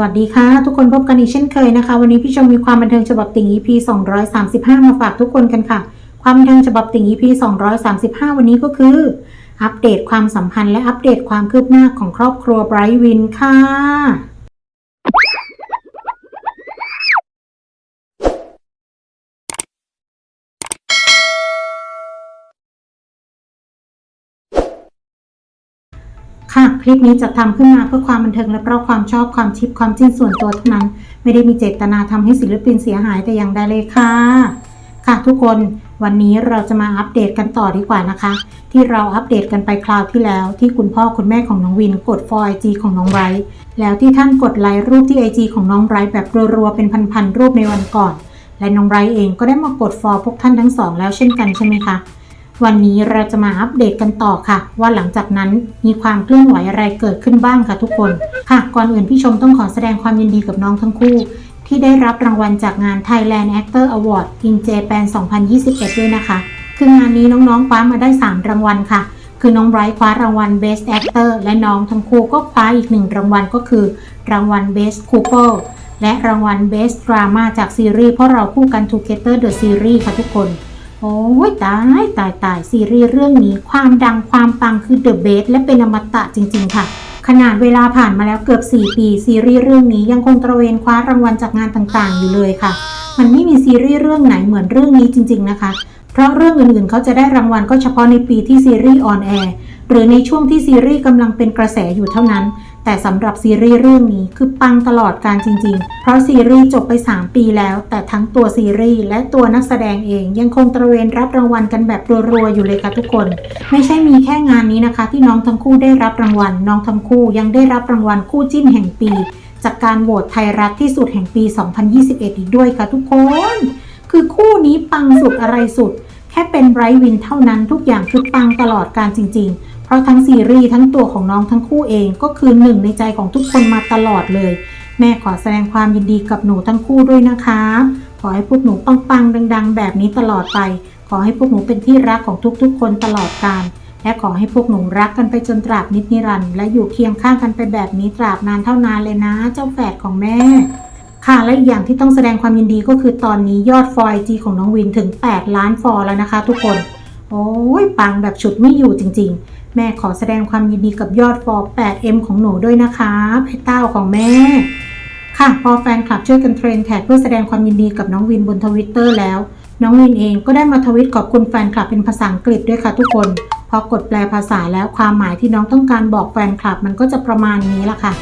วัสดีค่ะ ทุกคนพบกันอีกเช่นเคยนะคะ วันนี้พี่ชมมีความบันเทิงฉบับติ่ง EP 235 มาฝากทุกคนกันค่ะ ความบันเทิงฉบับติ่ง EP 235 วันนี้ก็คือ อัปเดตความสัมพันธ์และอัปเดตความคืบหน้าของครอบครัวไบรท์วินค่ะ ค่ะ คลิปนี้จะทำขึ้นมาเพื่อความบันเทิงและเพราะความชอบความชิปความจิ้นส่วนตัวเท่านั้น ไม่ได้มีเจตนาทำให้ศิลปินเสียหายแต่อย่างใดเลยค่ะ ค่ะทุกคนวันนี้เราจะมาอัปเดตกันต่อดีกว่านะคะ ที่เราอัปเดตกันไปคราวที่แล้ว ที่คุณพ่อคุณแม่ของน้องวินกด for IG ของน้องไบรท์แล้วที่ท่านกดไลค์รูปที่ IG ของน้องไบรท์แบบรัวๆเป็นพันๆรูปในวันก่อน และน้องไบรท์เองก็ได้มากด for พวกท่านทั้งสองแล้วเช่นกันใช่ไหมคะ วันนี้เราจะมาอัปเดตกันต่อค่ะ ว่าหลังจากนั้นมีความเคลื่อนไหวอะไรเกิดขึ้นบ้างค่ะทุกคนค่ะก่อนอื่นพี่ชมต้องขอแสดงความยินดีกับน้องทั้งคู่ ที่ได้รับรางวัลจากงาน Thailand Actor Award in Japan 2021 ด้วยนะคะ คืองานนี้น้องๆคว้ามาได้ 3 รางวัลค่ะ คือน้องไบรท์คว้ารางวัล Best Actor และน้องทั้งคู่ก็คว้าอีกหนึ่งรางวัลก็คือ รางวัล Best Couple และรางวัล Best Drama จากซีรีส์เพราะเราคู่กัน Together the Series ค่ะทุกคน โอ้ยตายตายตายซีรีส์เรื่องนี้ความดังความปังคือเดอะเบสและเป็นอมตะจริง ๆ ค่ะ ขนาดเวลาผ่านมาแล้วเกือบ 4 ปี ซีรีส์เรื่องนี้ยังคงตระเวนคว้ารางวัลจากงานต่างๆ อยู่เลยค่ะ มันไม่มีซีรีส์เรื่องไหนเหมือนเรื่องนี้จริง ๆ นะคะ เพราะเรื่องอื่นๆเขาจะได้รางวัลก็เฉพาะในปีที่ซีรีส์ออนแอร์หรือในช่วงที่ซีรีส์กำลังเป็นกระแสอยู่เท่านั้น แต่สำหรับซีรีส์เรื่องนี้คือปังตลอดการจริง ๆ เพราะซีรีส์จบไป 3 ปีแล้ว แต่ทั้งตัวซีรีส์และตัวนักแสดงเองยังคงตระเวนรับรางวัลกันแบบรัวๆอยู่เลยค่ะทุกคน ไม่ใช่มีแค่งานนี้นะคะ ที่น้องทั้งคู่ได้รับรางวัล น้องทั้งคู่ยังได้รับรางวัลคู่จิ้นแห่งปี จากการโหวตไทยรัฐที่สุดแห่งปี 2021 อีกด้วยค่ะทุกคน คือคู่นี้ปังสุดอะไรสุด แค่เป็นไบรท์วินเท่านั้นทุกอย่างคือปังตลอดการจริง ๆ เพราะทั้งซีรีส์ทั้งตัวของน้องทั้งคู่เองก็คือหนึ่งในใจของทุกคนมาตลอดเลย แม่ขอแสดงความยินดีกับหนูทั้งคู่ด้วยนะคะ ขอให้พวกหนูปังๆดัง ๆ แบบนี้ตลอดไป ขอให้พวกหนูเป็นที่รักของทุกๆ คนตลอดกาลและขอให้พวกหนูรักกันไปจนตราบนิจนิรันดร์และอยู่เคียงข้างกันไปแบบนี้ตราบนานเท่านานเลยนะ เจ้าแฝดของแม่ ค่ะและอีกอย่างที่ต้องแสดงความยินดีก็คือตอนนี้ยอดฟอร์จีของน้องวินถึง 8 ล้านฟอแล้วนะคะ ทุกคน โอ้ยปังแบบฉุดไม่อยู่จริง ๆ แม่ขอแสดงความยินดีกับยอดฟอร์ 8M ของหนูด้วยนะคะเพชรเต้าของแม่ ค่ะพอแฟนคลับช่วยกันเทรนแท็กเพื่อแสดงความยินดีกับน้องวินบนทวิตเตอร์แล้ว น้องวินเองก็ได้มาทวิตขอบคุณแฟนคลับเป็นภาษาอังกฤษด้วยค่ะทุกคน พอกดแปลภาษาแล้วความหมายที่น้องต้องการบอกแฟนคลับมันก็จะประมาณนี้ละค่ะ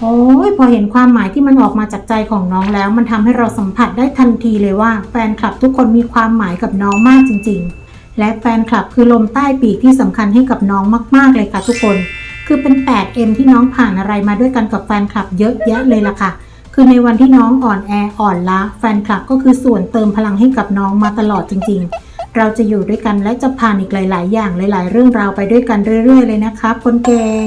โอ้ยพอเห็นความหมายที่มันออกมาจากใจของน้องแล้ว มันทำให้เราสัมผัสได้ทันทีเลยว่าแฟนคลับทุกคนมีความหมายกับน้องมากจริง ๆ และแฟนคลับคือลมใต้ปีกที่สำคัญให้กับน้องมาก ๆ เลยค่ะทุกคน คือเป็น 8M ที่น้องผ่านอะไรมาด้วยกันกับแฟนคลับเยอะแยะเลยล่ะค่ะ คือในวันที่น้องอ่อนแออ่อนล้าแฟนคลับก็คือส่วนเติมพลังให้กับน้องมาตลอดจริง ๆ เราจะอยู่ด้วยกันและจะผ่านอีกหลาย ๆ อย่างหลาย ๆ เรื่องราวไปด้วยกันเรื่อย ๆ เลยนะคะคนเก่ง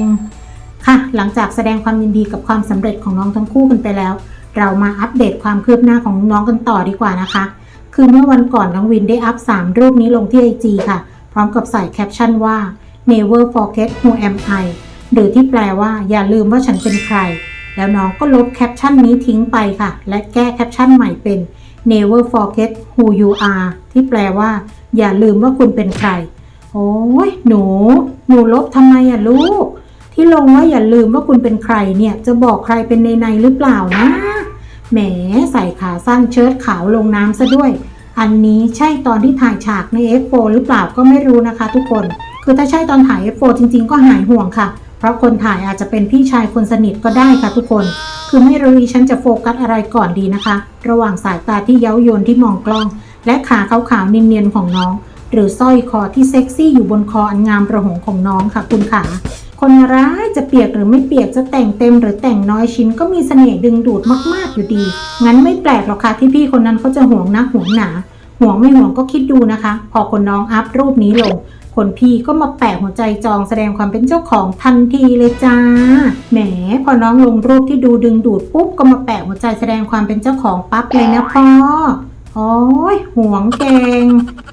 ค่ะ หลังจากแสดงความยินดีกับความสำเร็จของน้องทั้งคู่กันไปแล้ว เรามาอัปเดตความคืบหน้าของน้องกันต่อดีกว่านะคะ คือเมื่อวันก่อนน้องวินได้อัพ 3 รูปนี้ลงที่ IG ค่ะ พร้อมกับใส่แคปชั่นว่า never forget who am I หรือที่แปลว่าอย่าลืมว่าฉันเป็นใคร แล้วน้องก็ลบแคปชั่นนี้ทิ้งไปค่ะ และแก้แคปชั่นใหม่เป็น never forget who you are ที่แปลว่า อย่าลืมว่าคุณเป็นใคร โอ้ยหนู หนูลบทำไมอะลูก ที่ลงว่าอย่าลืมว่าคุณเป็นใครเนี่ย จะบอกใครเป็นในในหรือเปล่านะ แหมใส่ขาสั้นเชิ้ตขาวลงน้ำซะด้วย อันนี้ใช่ตอนที่ถ่ายฉากใน F4 หรือเปล่าก็ไม่รู้นะคะ ทุกคน คือถ้าใช่ตอนถ่าย F4 จริง ๆ ก็หายห่วงค่ะ เพราะคนถ่ายอาจจะเป็นพี่ชายคนสนิทก็ได้ค่ะทุกคน คือไม่รู้ดิฉันจะโฟกัสอะไรก่อนดีนะคะ ระหว่างสายตาที่เย้ายวนที่มองกล้อง และขาขาวๆเนียนๆของน้อง หรือสร้อยคอที่เซ็กซี่อยู่บนคออันงามประหงของน้องค่ะคุณขา คนร้ายจะเปียกหรือไม่เปียกจะแต่งเต็มหรือแต่งน้อยชิ้นก็มีเสน่ห์ดึงดูดมากๆอยู่ดี งั้นไม่แปลกหรอกค่ะที่พี่คนนั้นเขาจะห่วงนักห่วงหนาห่วงไม่ห่วงก็คิดดูนะคะ พอคนน้องอัพรูปนี้ลง คนพี่ก็มาแปะหัวใจจองแสดงความเป็นเจ้าของทันทีเลยจ้า แหม พอน้องลงรูปที่ดูดึงดูดปุ๊บก็มาแปะหัวใจแสดงความเป็นเจ้าของปั๊บเลยนะพ่อโอ้ยห่วงเก่ง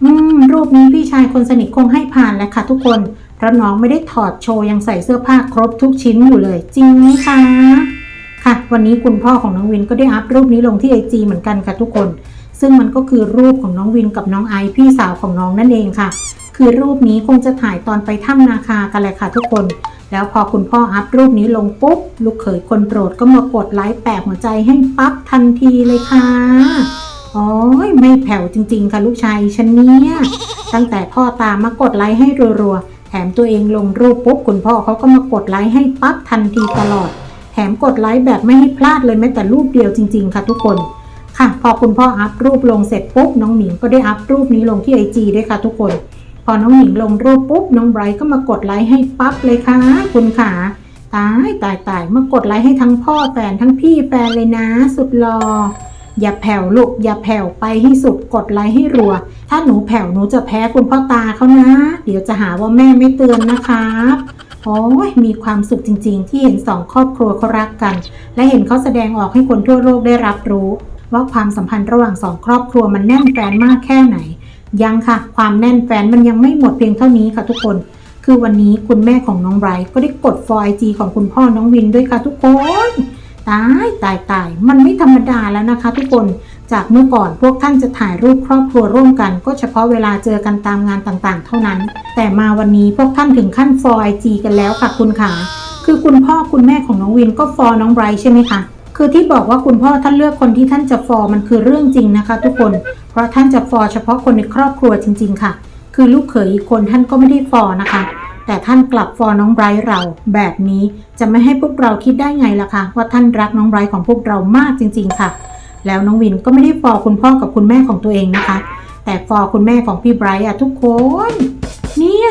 อืมรูปนี้พี่ชายคนสนิทคงให้ผ่านแหละค่ะทุกคน เพราะน้องไม่ได้ถอดโชว์ยังใส่เสื้อผ้าครบทุกชิ้นอยู่เลย จริงไหมคะ ค่ะ วันนี้คุณพ่อของน้องวินก็ได้อัพรูปนี้ลงที่ไอจเหมือนกันค่ะทุกคน ซึ่งมันก็คือรูปของน้องวินกับน้องไอพี่สาวของน้องนั่นเองค่ะ คือรูปนี้คงจะถ่ายตอนไปถ้ำนาคากันแหละค่ะทุกคน แล้วพอคุณพ่ออัพรูปนี้ลงปุ๊บลูกเขยคนโปรดก็มากดไลค์แปะหัวใจให้ปั๊บทันทีเลยค่ะโอ้ยไม่แผ่วจริง ๆ ค่ะลูกชายฉันเนี่ยตั้งแต่พ่อตามมากดไลค์ให้รัวๆ มตัวเองลงรูปปุ๊บคุณพ่อเขาก็มากดไลค์ให้ปั๊บทันทีตลอด แถมกดไลค์แบบไม่ให้พลาดเลยแม้แต่รูปเดียวจริง ๆ ค่ะทุกคน ค่ะ พอคุณพ่ออัพรูปลงเสร็จปุ๊บน้องหมิงก็ได้อัพรูปนี้ลงที่ไอจีด้วยค่ะทุกคน พอน้องหมิงลงรูปปุ๊บน้องไบรท์ก็มากดไลค์ให้ปั๊บเลยค่ะ คุณขาตายตายตายมากดไลค์ให้ทั้งพ่อแฟนทั้งพี่แฟนเลยนะ สุดหล่อ อย่าแผ่วลูกอย่าแผ่วไปให้สุดกดไลค์ให้รัว ถ้าหนูแผ่วหนูจะแพ้คุณพ่อตาเขานะ เดี๋ยวจะหาว่าแม่ไม่เตือนนะครับโอ้ยมีความสุขจริง ๆ ที่เห็นสองครอบครัวเขารักกัน และเห็นเขาแสดงออกให้คนทั่วโลกได้รับรู้ ว่าความสัมพันธ์ระหว่างสองครอบครัวมันแน่นแฟนมากแค่ไหน ยังค่ะ ความแน่นแฟนมันยังไม่หมดเพียงเท่านี้ค่ะทุกคน คือวันนี้คุณแม่ของน้องไบรท์ก็ได้กดฟอไอจีของคุณพ่อน้องวินด้วยค่ะทุกคน ตายตายตายมันไม่ธรรมดาแล้วนะคะ ทุกคนจากเมื่อก่อนพวกท่านจะถ่ายรูปครอบครัวร่วมกัน ก็เฉพาะเวลาเจอกันตามงานต่างๆ เท่านั้น แต่มาวันนี้พวกท่านถึงขั้นฟอไอจีกันแล้วค่ะคุณขาคือคุณพ่อคุณแม่ของน้องวินก็ฟอน้องไบรท์ใช่ไหมคะคือที่บอกว่าคุณพ่อท่านเลือกคนที่ท่านจะฟอมันคือเรื่องจริงนะคะ ทุกคน เพราะท่านจะฟอเฉพาะคนในครอบครัวจริง ๆ ค่ะ คือลูกเขยอีกคนท่านก็ไม่ได้ฟอนะคะ แต่ท่านกลับฟอน้องไบรท์เรา แบบนี้จะไม่ให้พวกเราคิดได้ไงล่ะคะว่าท่านรักน้องไบรท์ของพวกเรามากจริง ๆ ค่ะ แล้วน้องวินก็ไม่ได้ฟอคุณพ่อกับคุณแม่ของตัวเองนะคะ แต่ฟอคุณแม่ของพี่ไบรท์อะทุกคน เนี่ย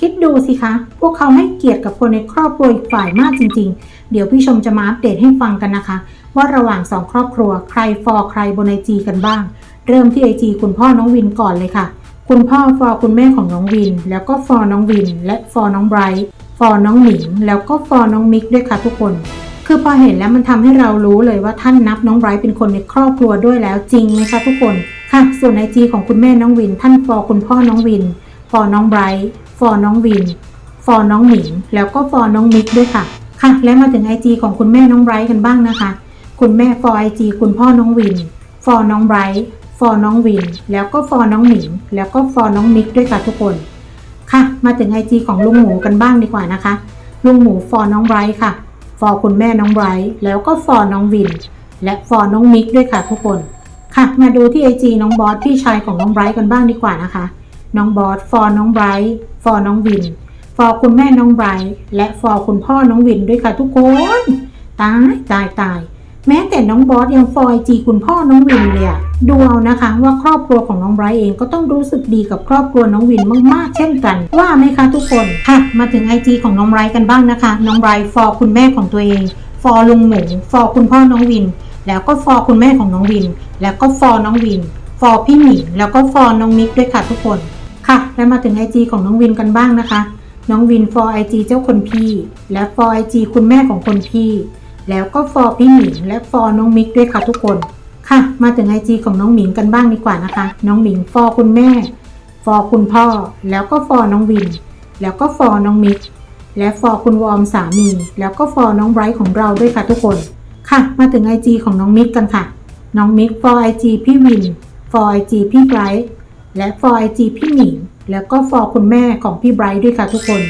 คิดดูสิคะ พวกเขาให้เกียรติกับคนในครอบครัวอีกฝ่ายมากจริง ๆ เดี๋ยวพี่ชมจะมาอัปเดตให้ฟังกันนะคะ ว่าระหว่างสองครอบครัวใครฟอใครบนไอจีกันบ้าง เริ่มที่ไอจีคุณพ่อน้องวินก่อนเลยค่ะ คุณพ่อฟอคุณแม่ของน้องวิน แล้วก็ฟอน้องวิน และฟอน้องไบรท์ฟอน้องหมิง แล้วก็ฟอน้องมิกด้วยค่ะทุกคน คือพอเห็นแล้วมันทำให้เรารู้เลยว่าท่านนับน้องไบรท์เป็นคนในครอบครัวด้วยแล้วจริงไหมคะทุกคนค่ะ ส่วนไอจีของคุณแม่น้องวิน ท่านฟอคุณพ่อน้องวิน ฟอน้องไบรท์ฟอน้องวิน ฟอน้องหมิง แล้วก็ฟอน้องมิกด้วยค่ะ ค่ะ และมาถึงไอจีของคุณแม่น้องไบรท์กันบ้างนะคะ คุณแม่ฟอไอจีคุณพ่อน้องวิน ฟอน้องไบรท์ ฟอน้องวิน แล้วก็ฟอน้องหมิง แล้วก็ฟอน้องมิกด้วยค่ะทุกคน ค่ะ มาถึงไอจีของลุงหมูกันบ้างดีกว่านะคะ ลุงหมูฟอน้องไบรท์ค่ะ ฟอคุณแม่น้องไบรท์แล้วก็ฟอน้องวิน และฟอน้องมิกด้วยค่ะทุกคน ค่ะ มาดูที่ไอจีน้องบอสพี่ชายของน้องไบรท์กันบ้างดีกว่านะคะ น้องบอสฟอน้องไบรท์ฟอน้องวิน ฟอคุณแม่น้องไบรท์และฟอคุณพ่อน้องวินด้วยค่ะทุกคน ตายตายตาย แม้แต่น้องบอสยังฟอไอจีคุณพ่อน้องวินเลยอะดูเอานะคะว่าครอบครัวของน้องไบรท์เองก็ต้องรู้สึกดีกับครอบครัวน้องวินมากๆ เช่นกัน ว่าไหมคะทุกคนค่ะมาถึงไอจีของน้องไบรท์กันบ้างนะคะ น้องไบรท์ฟอคุณแม่ของตัวเอง ฟอลุงหมูฟอคุณพ่อน้องวิน แล้วก็ฟอคุณแม่ของน้องวิน แล้วก็ฟอน้องวิน ฟอพี่หมิงแล้วก็ฟอน้องมิกด้วยค่ะทุกคนค่ะ และมาถึงไอจีของน้องวินกันบ้างนะคะ น้องวิน for IG เจ้าคนพี่ และ for IG คุณแม่ของคนพี่ แล้วก็ for พี่หมิงและ for น้องมิกด้วยค่ะทุกคนค่ะ มาถึง IG ของน้องหมิงกันบ้างดีกว่านะคะ น้องหมิง for คุณแม่ for คุณพ่อ แล้วก็ for น้องวิน แล้วก็ for น้องมิกและ for คุณวอมสามี แล้วก็ for น้องไบรท์ของเราด้วยค่ะทุกคนค่ะ มาถึง IG ของน้องมิกกันค่ะ น้องมิก for IG พี่วิน for IG พี่ไบรท์และ for IG พี่หมิงแล้วก็ for คุณแม่ของพี่ไบรท์ด้วยค่ะทุกคน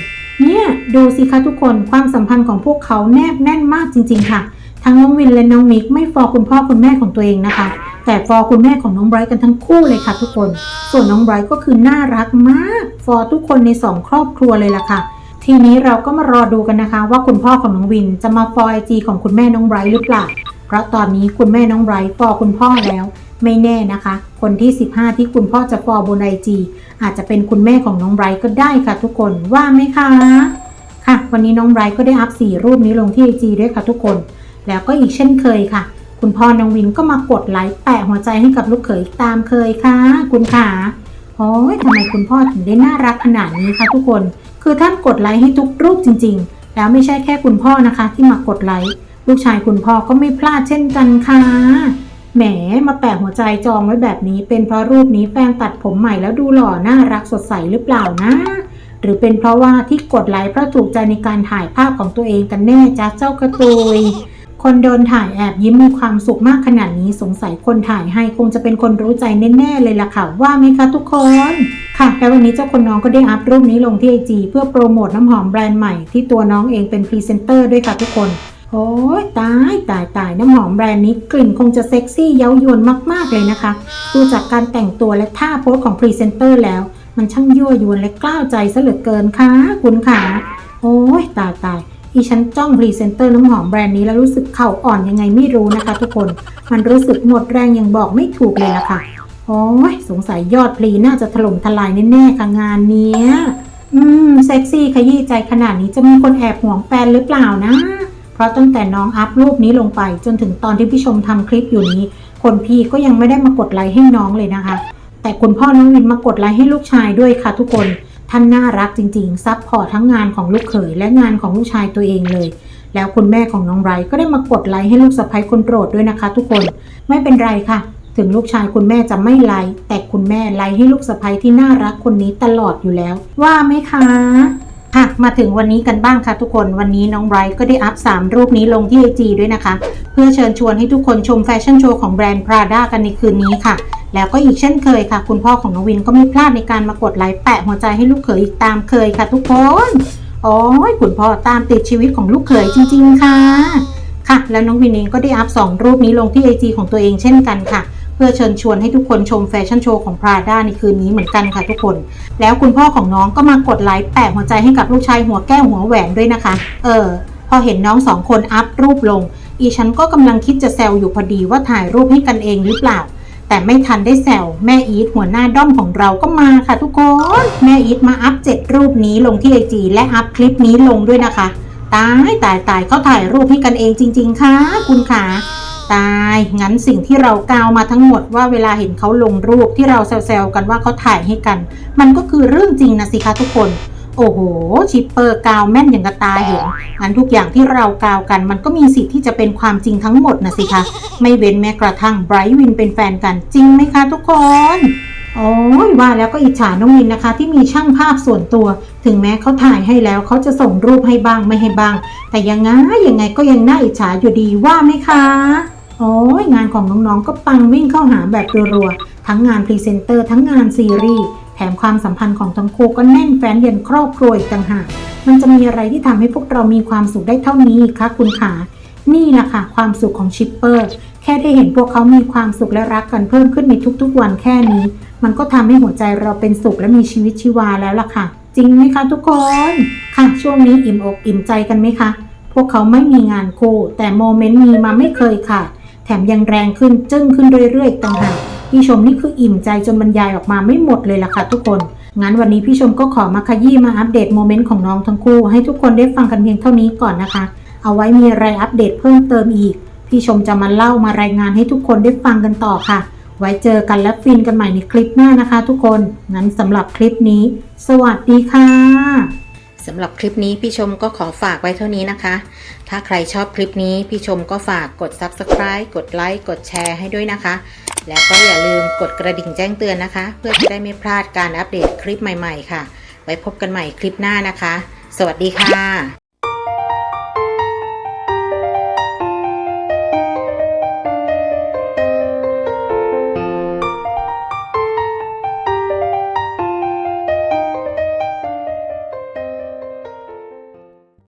เนี่ยดูสิคะทุกคนความสัมพันธ์ของพวกเขาแนบแน่นมากจริง ๆ ค่ะ ทั้งน้องวินและน้องมิกไม่ฟอคุณพ่อคุณแม่ของตัวเองนะคะ แต่ฟอคุณแม่ของน้องไบรท์กันทั้งคู่เลยค่ะทุกคน ส่วนน้องไบรท์ก็คือน่ารักมาก ฟอทุกคนในสองครอบครัวเลยล่ะค่ะ ทีนี้เราก็มารอดูกันนะคะ ว่าคุณพ่อของน้องวินจะมาฟอไอจีของคุณแม่น้องไบรท์หรือเปล่าเพราะตอนนี้คุณแม่น้องไบรท์ฟอคุณพ่อแล้ว ไม่แน่นะคะ คนที่ 15 ที่คุณพ่อจะฟอบนไอจีอาจจะเป็นคุณแม่ของน้องไบรท์ก็ได้ค่ะทุกคนว่าไหมคะ ค่ะ วันนี้น้องไบรท์ก็ได้อัพสี่รูปนี้ลงที่ไอจีด้วยค่ะทุกคน แล้วก็อีกเช่นเคยค่ะ คุณพ่อน้องวินก็มากดไลค์แปะหัวใจให้กับลูกเขยตามเคยค่ะ คุณขาโอ้ยทำไมคุณพ่อถึงได้น่ารักขนาดนี้คะทุกคน คือท่านกดไลค์ให้ทุกรูปจริง ๆ แล้วไม่ใช่แค่คุณพ่อนะคะ ที่มากดไลค์ลูกชายคุณพ่อก็ไม่พลาดเช่นกันค่ะ แหมมาแปะหัวใจจองไว้แบบนี้ เป็นเพราะรูปนี้แฟนตัดผมใหม่แล้วดูหล่อน่ารักสดใสหรือเปล่านะ หรือเป็นเพราะว่าที่กดไลค์เพราะถูกใจในการถ่ายภาพของตัวเองกันแน่จ้าเจ้ากระตุยคนโดนถ่ายแอบยิ้มมีความสุขมากขนาดนี้สงสัยคนถ่ายให้คงจะเป็นคนรู้ใจแน่ๆเลยล่ะค่ะว่าไหมคะทุกคน ค่ะแล้ววันนี้เจ้าคนน้องก็ได้อัพรูปนี้ลงที่ไอจีเพื่อโปรโมทน้ำหอมแบรนด์ใหม่ที่ตัวน้องเองเป็นพรีเซนเตอร์ด้วยค่ะทุกคน โอ้ยตายตายตายน้ำหอมแบรนด์นี้กลิ่นคงจะเซ็กซี่เย้ายวนมากๆเลยนะคะ ดูจากการแต่งตัวและท่าโพสของพรีเซนเตอร์แล้ว มันช่างยั่วยวนและกล้าวใจซะเหลือเกินค่ะคุณค่ะ โอ้ยตายตายอีฉันจ้องพรีเซนเตอร์น้ำหอมแบรนด์นี้แล้วรู้สึกเข่าอ่อนยังไงไม่รู้นะคะ ทุกคน มันรู้สึกหมดแรงยังบอกไม่ถูกเลยล่ะค่ะ โอ้ยสงสัยยอดพลีน่าจะถล่มทลายแน่ๆค่ะงานเนี้ย อืมเซ็กซี่ขยี้ใจขนาดนี้จะมีคนแอบห่วงแฟนหรือเปล่านะ เพราะตั้งแต่น้องอัพรูปนี้ลงไป จนถึงตอนที่พี่ชมทำคลิปอยู่นี้ คนพี่ก็ยังไม่ได้มากดไลค์ให้น้องเลยนะคะ แต่คุณพ่อน้องวินมากดไลค์ให้ลูกชายด้วยค่ะทุกคน ท่านน่ารักจริงๆซับพอร์ตทั้งงานของลูกเขยและงานของลูกชายตัวเองเลย แล้วคุณแม่ของน้องไรก็ได้มากดไลค์ให้ลูกสะใภ้คนโปรดด้วยนะคะ ทุกคนไม่เป็นไรค่ะ ถึงลูกชายคุณแม่จะไม่ไลค์แต่คุณแม่ไลค์ให้ลูกสะใภ้ที่น่ารักคนนี้ตลอดอยู่แล้ว ว่าไหมคะ ค่ะมาถึงวันนี้กันบ้างค่ะทุกคนวันนี้น้องไบรท์ก็ได้อัพ 3 รูปนี้ลงที่ IG ด้วยนะคะ เพื่อเชิญชวนให้ทุกคนชมแฟชั่นโชว์ของแบรนด์ Prada กันในคืนนี้ค่ะ แล้วก็อีกเช่นเคยค่ะ คุณพ่อของน้องวินก็ไม่พลาดในการมากดไลค์แปะหัวใจให้ลูกเขยอีกตามเคยค่ะ ทุกคนโอ้ยคุณพ่อตามติดชีวิตของลูกเขยจริง ๆ ค่ะ ค่ะ แล้วน้องวินเองก็ได้อัพ 2 รูปนี้ลงที่ IG ของตัวเองเช่นกันค่ะ เพื่อเชิญชวนให้ทุกคนชมแฟชั่นโชว์ของ Prada ในคืนนี้เหมือนกันค่ะทุกคน แล้วคุณพ่อของน้องก็มากดไลค์แปะหัวใจให้กับลูกชายหัวแก้วหัวแหวนด้วยนะคะ เออ พอเห็นน้องสองคนอัพรูปลง อีฉันก็กำลังคิดจะแซวอยู่พอดีว่าถ่ายรูปให้กันเองหรือเปล่าแต่ไม่ทันได้แซวแม่อีทหัวหน้าด้อมของเราก็มาค่ะทุกคน แม่อีทมาอัพเจ็ดรูปนี้ลงที่ไอจีและอัพคลิปนี้ลงด้วยนะคะ ตายตายตายเขาถ่ายรูปให้กันเองจริง ๆค่ะคุณขา ตาย งั้นสิ่งที่เรากาวมาทั้งหมดว่าเวลาเห็นเขาลงรูปที่เราแซวๆกันว่าเขาถ่ายให้กัน มันก็คือเรื่องจริงนะสิคะทุกคน โอ้โห ชิปเปอร์กาวแม่นอย่างกระตาเห็นงั้นทุกอย่างที่เรากาวกัน มันก็มีสิทธิ์ที่จะเป็นความจริงทั้งหมดนะสิคะ ไม่เว้นแม้กระทั่งไบรท์วินเป็นแฟนกันจริงไหมคะทุกคน โอ้ยว่าแล้วก็อิจฉาน้องวินนะคะ ที่มีช่างภาพส่วนตัว ถึงแม้เขาถ่ายให้แล้วเขาจะส่งรูปให้บ้างไม่ให้บ้าง แต่ยังไงยังไงก็ยังน่าอิจฉาอยู่ดีว่าไหมคะ โอ้ยงานของน้องๆก็ปังวิ่งเข้าหาแบบรัวๆทั้งงานพรีเซนเตอร์ทั้งงานซีรีส์แถมความสัมพันธ์ของทั้งคู่ก็แน่นแฟนเย็นครอบครัวอีกต่างหากมันจะมีอะไรที่ทำให้พวกเรามีความสุขได้เท่านี้คะคุณขานี่แหละค่ะความสุขของชิปเปอร์ แค่ได้เห็นพวกเขามีความสุขและรักกันเพิ่มขึ้นในทุกๆวันแค่นี้ มันก็ทำให้หัวใจเราเป็นสุขและมีชีวิตชีวาแล้วล่ะค่ะ จริงไหมคะทุกคนค่ะช่วงนี้อิ่มอกอิ่มใจกันไหมคะ พวกเขาไม่มีงานคู่แต่โมเมนต์มีมาไม่เคยค่ะ แถมยังแรงขึ้นจึ้งขึ้นเรื่อยๆอีกต่างหากพี่ชมนี่คืออิ่มใจจนบรรยายออกมาไม่หมดเลยล่ะค่ะทุกคนงั้นวันนี้พี่ชมก็ขอมาขยี้มาอัปเดตโมเมนต์ของน้องทั้งคู่ ให้ทุกคนได้ฟังกันเพียงเท่านี้ก่อนนะคะ เอาไว้มีอะไรอัปเดตเพิ่มเติมอีก พี่ชมจะมาเล่ามารายงานให้ทุกคนได้ฟังกันต่อค่ะ ไว้เจอกันและฟินกันใหม่ในคลิปหน้านะคะ ทุกคน งั้นสำหรับคลิปนี้ สวัสดีค่ะสำหรับคลิปนี้พี่ชมก็ขอฝากไว้เท่านี้นะคะ ถ้าใครชอบคลิปนี้พี่ชมก็ฝากกด Subscribe กดไลค์กดแชร์ให้ด้วยนะคะ แล้วก็อย่าลืมกดกระดิ่งแจ้งเตือนนะคะ เพื่อจะได้ไม่พลาดการอัปเดตคลิปใหม่ๆ ค่ะ ไว้พบกันใหม่คลิปหน้านะคะ สวัสดีค่ะ